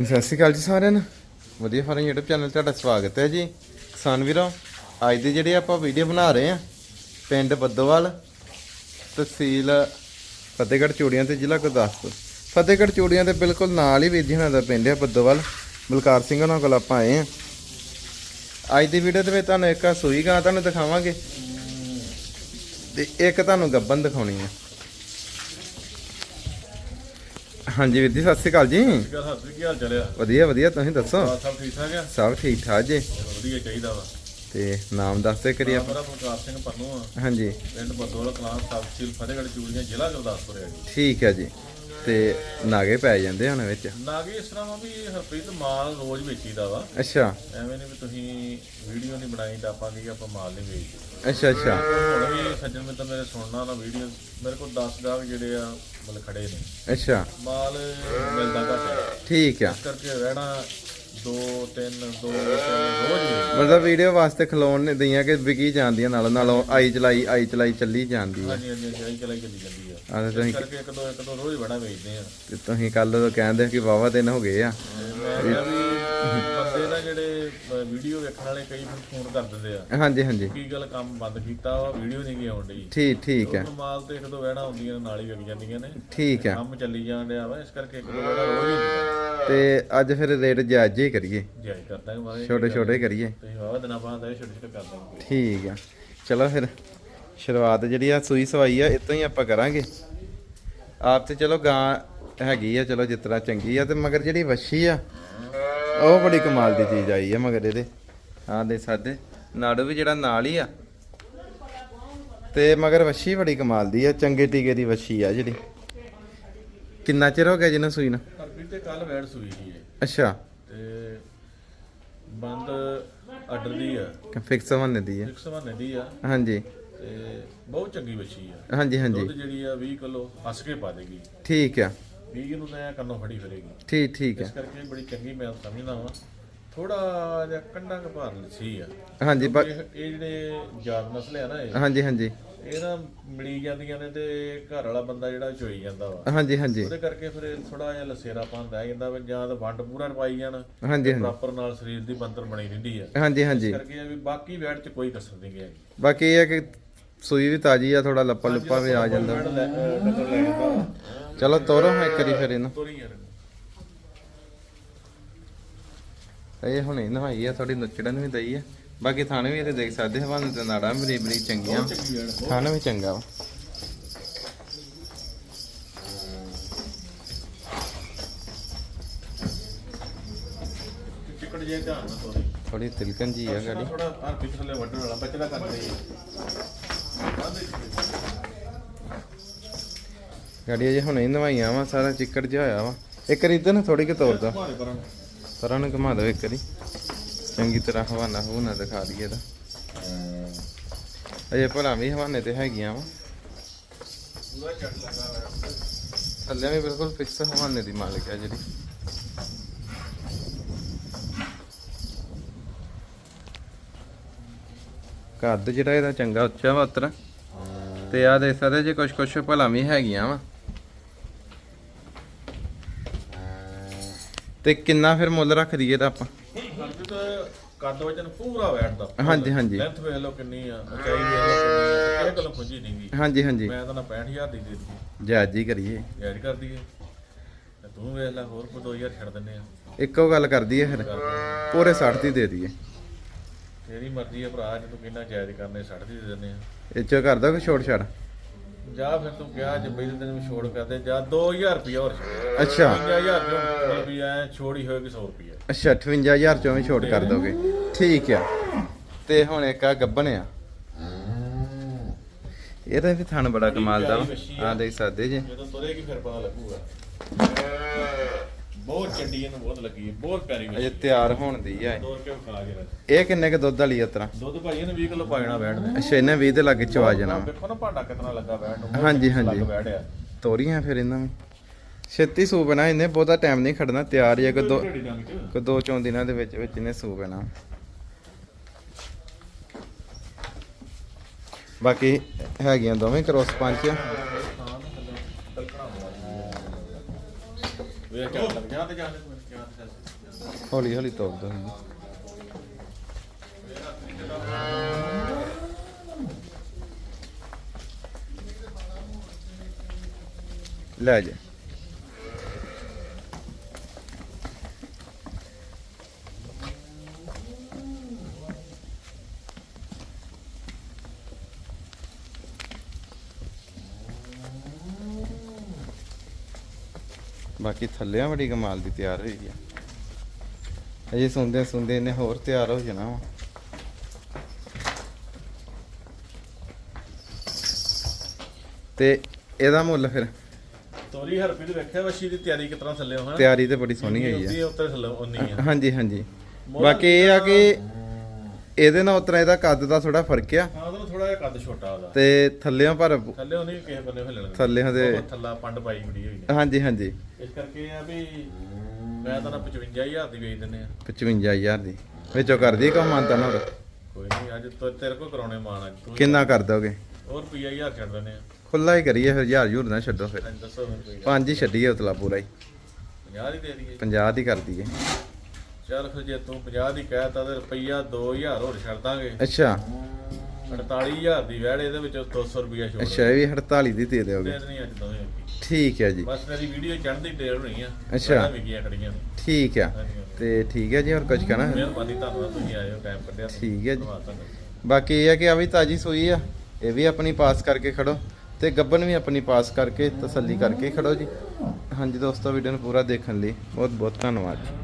ਸਤਿ ਸ਼੍ਰੀ ਅਕਾਲ ਜੀ ਸਾਰਿਆਂ ਨੂੰ। ਵਧੀਆ ਫਾਰਮ YouTube ਚੈਨਲ ਤੁਹਾਡਾ ਸਵਾਗਤ ਹੈ ਜੀ। ਕਿਸਾਨ ਵੀਰੋ, ਅੱਜ ਦੀ ਜਿਹੜੀ ਆਪਾਂ ਵੀਡੀਓ ਬਣਾ ਰਹੇ ਆ ਪਿੰਡ ਬੱਦੋਵਾਲ, ਤਹਿਸੀਲ ਫਤਿਹਗੜ੍ਹ ਚੂੜੀਆਂ ਤੇ ਜ਼ਿਲ੍ਹਾ ਗੁਰਦਾਸਪੁਰ। ਫਤਿਹਗੜ੍ਹ ਚੂੜੀਆਂ ਦੇ ਬਿਲਕੁਲ ਨਾਲ ਹੀ ਵੀਰ ਜੀ ਦਾ ਪਿੰਡ ਹੈ ਬੱਦੋਵਾਲ। ਬਲਕਾਰ ਸਿੰਘ ਉਹਨਾਂ ਕੋਲ ਆਪਾਂ ਆਏ ਆ ਅੱਜ ਦੀ ਵੀਡੀਓ ਦੇ ਵਿੱਚ ਤੁਹਾਨੂੰ ਇੱਕ ਸੂਈ ਗਾਂ ਤੁਹਾਨੂੰ ਦਿਖਾਵਾਂਗੇ। ਤੇ ਇੱਕ ਤੁਹਾਨੂੰ ਗੱਬਨ ਦਿਖਾਉਣੀ ਹੈ। ਹਾਂਜੀ ਵੀਰ ਜੀ ਸਤਿ ਸ਼੍ਰੀ ਅਕਾਲ ਜੀ। ਹੱਥ ਕੀ ਹਾਲ ਚੱਲਿਆ ਵਧੀਆ ਵਧੀਆ ਤੁਸੀਂ ਦੱਸੋ? ਸਭ ਠੀਕ ਠਾਕ ਆ? ਸਭ ਠੀਕ ਠਾਕ ਜੀ। ਵਧੀਆ ਚਾਹੀਦਾ ਵਾ। ਤੇ ਨਾਮ ਦੱਸਦੇ ਕਰੀ ਆਪਾਂ ਮੇਰਾ ਪ੍ਰਕਾਸ਼ ਸਿੰਘ ਪੰਨੂ ਆ। ਹਾਂਜੀ। ਪਿੰਡ ਬੱਦੋਲ ਕਲਾਂ ਤਹਿਸੀਲ ਫਤਿਹਗੜ੍ਹ ਚੂੜੀਆਂ ਜ਼ਿਲ੍ਹਾ ਗੁਰਦਾਸਪੁਰ ਹੈ ਜੀ। ਠੀਕ ਹੈ ਜੀ। ਤੇ ਨਾਗੇ ਪੈ ਜਾਂਦੇ ਹੁਣ ਵਿੱਚ। ਨਾਗੀ ਇਸ ਤਰ੍ਹਾਂ ਵਾ ਵੀ ਹਰਪ੍ਰੀਤ ਮਾਲ ਰੋਜ਼ ਵੇਚੀਦਾ ਵਾ। ਅੱਛਾ। ਐਵੇਂ ਨਹੀਂ ਵੀ ਤੁਸੀਂ ਵੀਡੀਓ ਨਹੀਂ ਬਣਾਈ ਤਾਂ ਆਪਾਂ ਕੀ ਆਪਾਂ ਮਾਲ ਨਹੀਂ ਵੇਚਦੇ। ਅੱਛਾ ਅੱਛਾ। ਹੁਣ ਵੀ ਸੱਜਣ ਮਿੱਤਰ ਮੇਰੇ ਸੁਣਨਾ ਨਾ ਵੀਡੀਓ ਮੇਰੇ ਕੋਲ 10 ਗਾਹਕ ਜਿਹੜੇ ਆ ਮਤਲਬ ਖੜੇ ਨੇ। ਅੱਛਾ। ਮਾਲ ਮਿਲਦਾ ਘੱਟ ਹੈ। ਠੀਕ ਆ। ਇਸ ਕਰਕੇ ਰਹਿਣਾ 2 3 2 3 ਰੋਜ਼ ਮਤਲਬ ਵੀਡੀਓ ਵਾਸਤੇ ਖਲੋਣ ਨੇ ਦਈਆਂ ਕਿ ਵਿਕੀ ਜਾਂਦੀਆਂ ਨਾਲ ਨਾਲੋਂ ਆਈ ਚਲਾਈ ਆਈ ਚਲਾਈ ਚੱਲੀ ਜਾਂਦੀ ਆ। ਹਾਂਜੀ ਹਾਂਜੀ ਆਹੀ ਚਲਾਈ ਚੱਲੀ ਜਾਂਦੀ ਆ ਆ ਤੇ ਇਸ ਕਰਕੇ ਇੱਕ ਦੋ ਇੱਕ ਦੋ ਰੋਜ਼ ਬੜਾ ਵੇਚਦੇ ਆ। ਤੇ ਤੁਸੀਂ ਕੱਲ ਕਹਿੰਦੇ ਕਿ ਵਾਵਾ ਦਿਨ ਹੋ ਗਏ ਆ। ਮੈਂ ਕਿਹਾ ਵੀ ਬੰਦੇ ਨਾ ਜਿਹੜੇ ਵੀਡੀਓ ਵੇਖਣ ਵਾਲੇ ਕਈ ਫਿਰ ਫੋਨ ਕਰ ਦਿੰਦੇ ਆ। ਹਾਂਜੀ ਹਾਂਜੀ। ਕੀ ਗੱਲ ਕੰਮ ਬੰਦ ਕੀਤਾ ਵਾ ਵੀਡੀਓ ਨਹੀਂ ਗਈ ਆਉਣ ਡਈ। ਠੀਕ ਠੀਕ ਹੈ ਉਹ ਮਾਲ ਤੇ ਇੱਕ ਦੋ ਵਹਿਣਾ ਹੁੰਦੀਆਂ ਨੇ ਨਾਲ ਹੀ ਵਿਕ ਜਾਂਦੀਆਂ ਨੇ। ਠੀਕ ਹੈ ਕੰਮ ਚੱਲੀ ਜਾਣ ਡਿਆ ਵਾ ਇਸ ਕਰਕੇ ਇੱਕ ਦੋ ਵਹਿਣਾ ਰੋਜ਼ ਹੀ ਹੁੰਦਾ। ਤੇ ਅੱਜ ਫਿਰ ਰੇਟ ਜਾਇਜ਼ ਹੀ ਕਰੀਏ। ਜਾਇ ਕਰਦਾ ਕਿ ਮਾਰੇ ਛੋਟੇ ਛੋਟੇ ਕਰੀਏ। ਤੁਸੀਂ ਵਾਵਾ ਦਿਨਾਂ ਬਾਅਦ ਇਹ ਛੋਟੇ ਛੋਟੇ ਕਰ ਦਾਂਗੇ। ਠੀਕ ਆ। ਚਲੋ ਫਿਰ। ਸ਼ੁਰੂਆਤ ਜਿਹੜੀ ਆ ਸੂਈ ਸਵਾਈ ਆ ਇਤੋਂ ਹੀ ਆਪਾਂ ਕਰਾਂਗੇ। ਆਪ ਤੇ ਚਲੋ ਗਾਂ ਹੈਗੀ ਆ ਚਲੋ ਜਿਸ ਤਰ੍ਹਾਂ ਚੰਗੀ ਆ ਤੇ ਮਗਰ ਜਿਹੜੀ ਵੱਛੀ ਆ ਉਹ ਬੜੀ ਕਮਾਲ ਦੀ ਚੀਜ਼ ਆਈ ਆ ਮਗਰ ਇਹਦੇ। ਹਾਂ ਦੇ ਸਾਡੇ ਨਾੜੂ ਵੀ ਜਿਹੜਾ ਨਾਲ ਹੀ ਆ। ਤੇ ਮਗਰ ਵੱਛੀ ਬੜੀ ਕਮਾਲ ਦੀ ਆ ਚੰਗੇ ਟੀਕੇ ਦੀ ਵੱਛੀ ਆ ਜਿਹੜੀ। ਕਿੰਨਾ ਚਿਰ ਹੋ ਗਿਆ ਜਿਹਨੂੰ ਸੂਈ ਨੂੰ? ਹਰਪ੍ਰੀਤ ਤੇ ਕੱਲ ਵੈੜ ਸੂਈ ਸੀ ਇਹ ਅੱਛਾ। ਤੇ ਬੰਦ ਆਰਡਰ ਦੀ ਆ। ਫਿਕਸ ਹੋਣੇ ਦੀ ਆ। 100 ਦੀ ਆ। ਹਾਂਜੀ। ਤੇ ਬਹੁਤ ਚੰਗੀ ਬੱਚੀ ਆ। ਹਾਂਜੀ ਹਾਂਜੀ। ਦੁੱਧ ਜਿਹੜੀ ਆ 20 ਕਿਲੋ ਹੱਸ ਕੇ ਪਾ ਦੇਗੀ। ਠੀਕ ਆ। 20 ਨੂੰ ਤਾਂ ਕੰਨੋਂ ਫੜੀ ਫਿਰੇਗੀ। ਠੀਕ ਠੀਕ ਇਸ ਆ ਕਰਕੇ ਬੜੀ ਚੰਗੀ ਮੈਂ ਸਮਝਦਾ ਵਾਂ। ਥੋੜਾ ਜਿਹਾ ਕੰਡਾ ਘਪਾਰ ਲੱਸੀ ਆ। ਹਾਂਜੀ ਬਾ- ਇਹ ਇਹ ਜਿਹੜੇ ਜਾਤ ਨਸਲ ਆ ਨਾ ਇਹ ਹਾਂਜੀ ਹਾਂਜੀ। ਇਹ ਨਾ ਮਿਲੀ ਜਾਂਦੀਆਂ ਨੇ ਤੇ ਘਰ ਵਾਲਾ ਬੰਦਾ ਜਿਹੜਾ ਚੋਈ ਜਾਂਦਾ ਵਾ। ਹਾਂਜੀ ਹਾਂਜੀ। ਉਹਦੇ ਕਰਕੇ ਫਿਰ ਥੋੜਾ ਜਿਹਾ ਲਸੇਰਾ ਰਹਿ ਜਾਂਦਾ ਵੀ ਜਾਂ ਤਾਂ ਵੰਡ ਪੂਰਾ ਪਾਈ ਜਾਣ ਹਾਂਜੀ ਹਾਂਜੀ। ਪ੍ਰੋਪਰ ਨਾਲ ਸਰੀਰ ਦੀ ਬੰਤਰ ਬਣੀ ਰਹਿੰਦੀ ਆ। ਹਾਂਜੀ ਹਾਂਜੀ। ਇਸ ਕਰਕੇ ਇਹ ਵੀ ਬਾਕੀ ਵੈਟ ਚ ਕੋਈ ਕਸਰ ਨਹੀਂ ਗਿਆ ਬਾਕੀ ਇਹ ਹੈ ਕਿ ਸੂਈ ਵੀ ਤਾਜੀ ਆ ਥੋੜਾ ਲੱਪਾ ਲੁੱਪਾ ਵੀ ਆ ਜਾਂਦਾ। ਚਲੋ ਤੋਰੋ ਹਾਂ ਇੱਕ ਵਾਰੀ ਫਿਰ ਇਹਨੂੰ। ਇਹ ਹੁਣੇ ਨਵਾਈ ਆ ਥੋੜੀ ਨੁੱਚੜਨ ਵੀ ਦਈ ਆ। ਬਾਕੀ ਥਾਣੇ ਵੀ ਇਹਦੇ ਦੇਖ ਸਕਦੇ ਹਵਾਨ ਤੇ ਨਾੜਾ ਬਰੀ ਬਰੀ ਚੰਗੀਆਂ। ਥਾਣੇ ਵੀ ਚੰਗਾ ਵਾ। ਥੋੜੀ ਤਿਲਕਣ ਜੀ ਆ ਗਾੜੀ। ਥੋੜਾ ਹਰ ਪਿਛਲੇ ਵੱਢਣ ਵਾਲਾ ਬੱਚਾ ਕਰ ਰਹੀ ਗਾੜੀ ਅਜੇ ਹੁਣੇ ਨਵਾਈਆਂ ਵਾ, ਸਾਰਾ ਚਿੱਕੜ ਜਿਹਾ ਹੋਇਆ ਵਾ। ਇੱਕ ਵਾਰੀ ਇਧਰ ਨਾ ਥੋੜੀ ਕਿ ਤੋਰਦਾ ਮਾਰੇ ਪਰਾਂ ਨੂੰ ਘੁਮਾ ਦੋ ਇੱਕ ਵਾਰੀ। ਚੰਗੀ ਤਰ੍ਹਾਂ ਹਵਾਨਾ ਹਵਾਨਾ ਦਿਖਾ ਦਈਏ ਇਹਦਾ। ਅਜੇ ਭਲਾ ਵੀ ਹਵਾਨੇ ਤੇ ਹੈਗੀਆਂ ਵਾ। ਥੱਲੇ ਵੀ ਬਿਲਕੁਲ ਫਿਕਸ ਹਵਾਨੇ ਦੀ ਮਾਲਕ ਹੈ ਜਿਹੜੀ। ਕੱਦ ਜਿਹੜਾ ਇਹਦਾ ਚੰਗਾ ਉੱਚਾ ਵਾ ਉਤਰਾ। ਤੇ ਆ ਦੇ ਸਕਦੇ ਜੇ ਕੁਛ ਕੁਛ ਭਲਾ ਵੀ ਹੈਗੀਆਂ ਵਾ। ਤੇ ਕਿੰਨਾ ਫਿਰ ਮੁੱਲ ਰੱਖ ਦਈਏ ਦਾ ਆਪਾਂ? ਹਰਜਿਤ ਕੱਦ ਵਜਨ ਪੂਰਾ ਬੈਠਦਾ ਹਾਂਜੀ ਹਾਂਜੀ। ਲੈਂਥ ਵੇਖ ਲਓ ਕਿੰਨੀ ਆ ਉਚਾਈ ਵੇਖ ਲਓ ਕਿੰਨੀ ਆ ਕਿਸੇ ਕੋਲ ਪੁੰਜੀ ਨਹੀਂ ਗਈ ਹਾਂਜੀ ਹਾਂਜੀ। ਮੈਂ ਤਾਂ ਨਾ 65000 ਦੀ ਦੇ ਦਿੱਤੀ। ਜਾਇਜ਼ ਹੀ ਕਰੀਏ। ਯਾਰ ਕਰ ਦਈਏ। ਤੇ ਤੂੰ ਵੇਖ ਲੈ ਹੋਰ ਕੋ 2000 ਛੱਡ ਦਿੰਨੇ ਆ। ਇੱਕੋ ਗੱਲ ਕਰ ਦਈਏ ਫਿਰ। ਪੂਰੇ 60 ਦੀ ਦੇ ਦਈਏ। ਤੇਰੀ ਮਰਜ਼ੀ ਆ ਭਰਾ ਜੇ ਤੂੰ ਕਿੰਨਾ ਜਾਇਜ਼ ਕਰਨੇ 60 ਦੀ ਦੇ ਦਿੰਨੇ ਆ। ਇਹ ਚੋ ਕਰ ਦੋ ਕਿ ਛੋੜ ਛੜ ਜਾ ਫਿਰ ਤੂੰ ਕਿਹਾ ਜੇ ਪਹਿਲੇ ਦਿਨ ਵੀ ਛੋੜ ਕਰਦੇ ਜਾ 2000 ਰੁਪਇਆ ਹੋਰ ਅੱਛਾ। 50000 ਰੁਪਇਆ ਵੀ ਐ ਛੋੜੀ ਹੋਏਗੀ 100 ਰੁਪਇਆ ਅੱਛਾ 58000 ਚੋਂ ਵੀ ਛੋਟ ਕਰ ਦੋਗੇ। ਠੀਕ ਆ। ਤੇ ਹੁਣ ਇੱਕ ਆ ਗੱਬਣ ਆ। ਇਹਦਾ ਵੀ ਥਣ ਬੜਾ ਕਮਾਲ ਦਾ ਆ ਦੇਖ ਸਕਦੇ ਜੀ। ਜਦੋਂ ਤੁਰੇਗੀ ਫਿਰ ਪਤਾ ਲੱਗੂਗਾ। ਬਹੁਤ ਚੱਡੀ ਇਹਨੂੰ ਬਹੁਤ ਲੱਗੀ ਹੈ ਬਹੁਤ ਪਿਆਰੀ ਅਜੇ ਮੱਛੀ ਤਿਆਰ ਹੋਣ ਦੀ ਆ ਇਹ। ਦੋ ਰੁਪਏ ਖਾ ਕੇ ਰੱਖ? ਇਹ ਕਿੰਨੇ ਕ ਦੁੱਧ ਵਾਲੀ ਆ ਤਰਾ ਦੁੱਧ ਭਾਈ ਇਹਨੇ 20 ਕਿਲੋ ਪਾਇਣਾ ਬੈਠਦੇ ਅੱਛਾ ਇਹਨੇ 20 ਦੇ ਲਾਗੇ ਚਵਾ ਜਾਣਾ। ਦੇਖੋ ਨਾ ਭਾਂਡਾ ਕਿਤਨਾ ਲੱਗਾ ਬੈਠ ਨੂੰ। ਬਹੁਤ ਹਾਂਜੀ, ਲੱਗ ਹਾਂਜੀ। ਬੈਠਿਆ ਤੋਰੀਆਂ ਫਿਰ ਇਹਨਾਂ ਵੀ ਛੇਤੀ ਸੂ ਬਣਾ ਇਹਨੇ ਬਹੁਤਾ ਟਾਈਮ ਨਹੀਂ ਖੜਨਾ ਤਿਆਰ ਹੀ ਆ ਕਿ ਦੋ ਢੇਡੀ ਡੰਗ ਚ ਕਿ ਦੋ ਚੌਂ ਦਿਨਾਂ ਦੇ ਵਿੱਚ ਵਿੱਚ ਇਹਨੇ ਸੂ ਪੈਣਾ ਬਾਕੀ ਹੈਗੀਆਂ ਦੋਵੇਂ ਕ੍ਰੋਸ ਆ। ਹੌਲੀ ਹੌਲੀ ਤੋਪ ਦੋ ਲੈ ਜਾ ਬਾਕੀ ਥੱਲਿਆਂ ਬੜੀ ਕਮਾਲ ਦੀ ਤਿਆਰ ਹੋਈ ਆ। ਅਜੇ ਸੁਣਦੇ ਸੁਣਦੇ ਇਹਨੇ ਹੋਰ ਤਿਆਰ ਹੋ ਜਾਣਾ ਵਾ। ਤੇ ਇਹਦਾ ਮੁੱਲ ਫਿਰ? ਤੋਰੀ ਹਰਪੀ ਦੇ ਵੇਖਿਆ ਵਸ਼ੀ ਦੀ ਤਿਆਰੀ ਕਿਤਨਾ ਥੱਲੇ ਹੋ ਹਨਾ ਤਿਆਰੀ ਤੇ ਬੜੀ ਸੋਹਣੀ ਹੋਈ ਉਹਦੀ ਆ ਉੱਤੇ ਥੱਲੇ ਉਨੀ ਆ। ਹਾਂਜੀ ਹਾਂਜੀ। ਬਾਕੀ ਇਹ ਆ ਕਿ ਇਹਦੇ ਨਾਲ ਉਤਰਾ ਇਹਦਾ ਕੱਦ ਦਾ ਥੋੜਾ ਫ਼ਰਕ ਆ। ਹਾਂ ਥੋੜਾ ਜਿਹਾ ਕੱਦ ਛੋਟਾ ਉਹਦਾ। ਤੇ ਥੱਲਿਆਂ ਪਰ ਥੱਲੇ ਉਹਨੇ ਕਿਸੇ ਬੰਨੇ ਹਿੱਲਣ ਥੱਲਿਆਂ ਦੇ- ਥੱਲਾ ਪੰਡ ਪਾਈ ਕੁੜੀ ਹੋਈ। ਨੇ ਹਾਂਜੀ ਹਾਂਜੀ। ਇਸ ਕਰਕੇ ਆ ਵੀ ਮੈਂ ਤਾਂ ਨਾ 55000 ਦੀ ਵੇਚ ਦਿੰਨੇ ਆ। 55000 ਦੀ। ਵਿੱਚੋਂ ਕਰਦੀ ਕੰਮ ਆਂਦਾ ਨਾ ਹੋਰ? ਕੋਈ ਨਹੀਂ ਅੱਜ ਤੋਂ ਤੇਰੇ ਕੋਲ ਕਰਾਉਣੇ ਮਾਨ ਅੱਜ ਤੂੰ ਕਿੰਨਾ ਕਰ। ਦੋਗੇ? ਹੋਰ ਰੁਪਈਆ 1000 ਛੱਡ ਦਿੰਨੇ ਆ। ਖੁੱਲਾ ਹੀ ਕਰੀਏ ਫਿਰ ਹਜ਼ਾਰ ਹਜ਼ੂਰ ਨਾ ਛੱਡੋ ਫਿਰ। ਦੱਸੋ ਮੈਨੂੰ ਪੰਜ ਹੀ ਛੱਡੀਏ ਉਤਲਾ ਪੂਰਾ ਹੀ। 50 ਦੀ ਦੇ ਦਈਏ। 50 ਦੀ ਕਰ ਦਈਏ। ਚੱਲ ਫਿਰ ਜੇ ਤੂੰ 50 ਦੀ ਕਹਿਤਾ ਤੇ ਰੁਪਈਆ 2000 ਹੋਰ ਛੱਡ ਦਾਂਗੇ। ਅੱਛਾ। 48000 ਦੀ ਵੈੜ ਇਹਦੇ ਵਿੱਚੋਂ 200 ਰੁਪਈਆ ਛੋੜ ਅੱਛਾ ਇਹ ਵੀ 48 ਦੀ ਦੇ ਦਿਓਗੇ ਦੇ ਦੇਣੀ ਅੱਜ ਦੋਵੇਂ ਅੱਗੇ। ਠੀਕ ਹੈ ਜੀ ਬਸ ਮੇਰੀ ਵੀਡੀਓ ਚੜ੍ਹਦੀ ਢੇਰ ਹੋਣੀ ਆ ਅੱਛਾ। ਵੈੜਾਂ ਵਿਕੀਆਂ ਖੜੀਆਂ ਨੇ। ਠੀਕ ਆ। ਤੇ ਠੀਕ ਹੈ ਜੀ ਹੋਰ ਕੁਝ ਕਹਿਣਾ ਮਿਹਰਬਾਨੀ ਧੰਨਵਾਦ ਤੁਸੀਂ ਆਏ ਹੋ ਟਾਈਮ ਕੱਢਿਆ ਠੀਕ ਹੈ ਜੀ। ਧੰਨਵਾਦ ਤੁਹਾਡਾ। ਬਾਕੀ ਇਹ ਹੈ ਕਿ ਆ ਵੀ ਤਾਜੀ ਸੂਈ ਆ ਇਹ ਵੀ ਆਪਣੀ ਪਾਸ ਕਰਕੇ ਖੜੋ ਤੇ ਗੱਬਨ ਵੀ ਆਪਣੀ ਪਾਸ ਕਰਕੇ ਤਸੱਲੀ ਕਰਕੇ ਖੜੋ ਜੀ ਹਾਂਜੀ ਦੋਸਤੋ ਵੀਡੀਓ ਨੂੰ ਪੂਰਾ ਦੇਖਣ ਲਈ ਬਹੁਤ ਬਹੁਤ ਧੰਨਵਾਦ ਜੀ